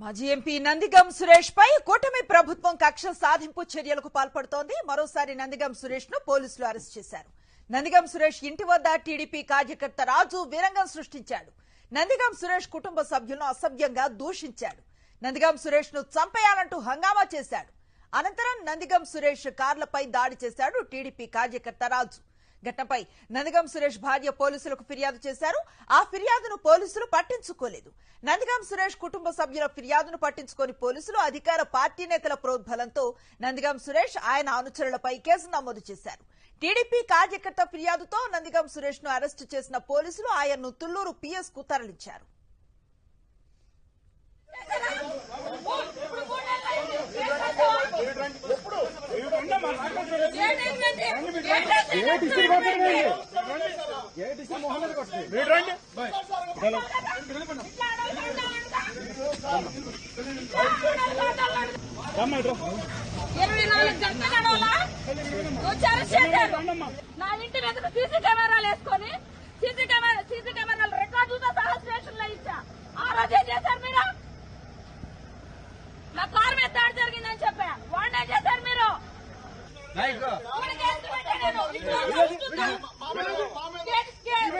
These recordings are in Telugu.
మాజీ ఎంపీ నందిగం సురేష్ పై కూటమి ప్రభుత్వం కక్ష సాధింపు చర్యలకు పాల్పడుతోంది. మరోసారి నందిగం సురేష్ను పోలీసులు అరెస్ట్ చేశారు. నందిగం సురేష్ ఇంటి వద్ద టీడీపీ కార్యకర్త రాజు వీరంగం సృష్టించాడు. నందిగం సురేష్ కుటుంబ సభ్యులను అసభ్యంగా దూషించాడు. నందిగం సురేష్ను చంపేయాలంటూ హంగామా చేశాడు. అనంతరం నందిగం సురేష్ కార్లపై దాడి చేశాడు టీడీపీ కార్యకర్త రాజు. ఘటనపై నందిగం సురేష్ భార్య పోలీసులకు ఫిర్యాదు చేశారు. ఆ ఫిర్యాదును పోలీసులు పట్టించుకోలేదు. నందిగం సురేష్ కుటుంబ సభ్యుల ఫిర్యాదును పట్టించుకొని పోలీసులు అధికార పార్టీ నేతల ప్రోద్బలంతో నందిగం సురేష్ ఆయన అనుచరులపై కేసు నమోదు చేశారు. టీడీపీ కార్యకర్త ఫిర్యాదుతో నందిగం సురేష్ను అరెస్టు చేసిన పోలీసులు ఆయన్ను తుళ్ళూరు పిఎస్కు తరలించారు. ఇరవై నాలుగు గంటలు నడవాలా నువ్వు నా ఇంటి మీదకు సీసీ కెమెరాలు వేసుకొని సీసీ కెమెరా సీసీ కెమెరాలు రికార్డులతో సహా స్టేషన్లో ఇచ్చా. ఆ రోజే ఏం చేశారు మీరు నా కారు మీద దాడి జరిగిందని చెప్పా వాడిని ఏం చేశారు మీరు వాడికి కేసు పెట్టాను నేను. ఇంట్లో చూస్తున్నా. కేసు- కేసు-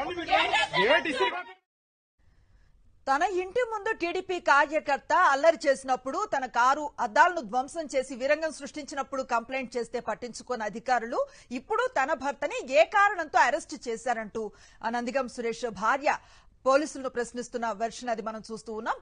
మీరు చేశారా? తన ఇంటి ముందు టీడీపీ కార్యకర్త అల్లరి చేసినప్పుడు తన కారు అద్దాలను ధ్వంసం చేసి విరంగం సృష్టించినప్పుడు కంప్లైంట్ చేస్తే పట్టించుకున్న అధికారులు ఇప్పుడు తన భర్తని ఏ కారణంతో అరెస్ట్ చేశారంటూ. ఆ నందిగం సురేష్ భార్య పోలీసులను ప్రశ్నిస్తున్న వెర్షన్ అది మనం చూస్తూ ఉన్నాం.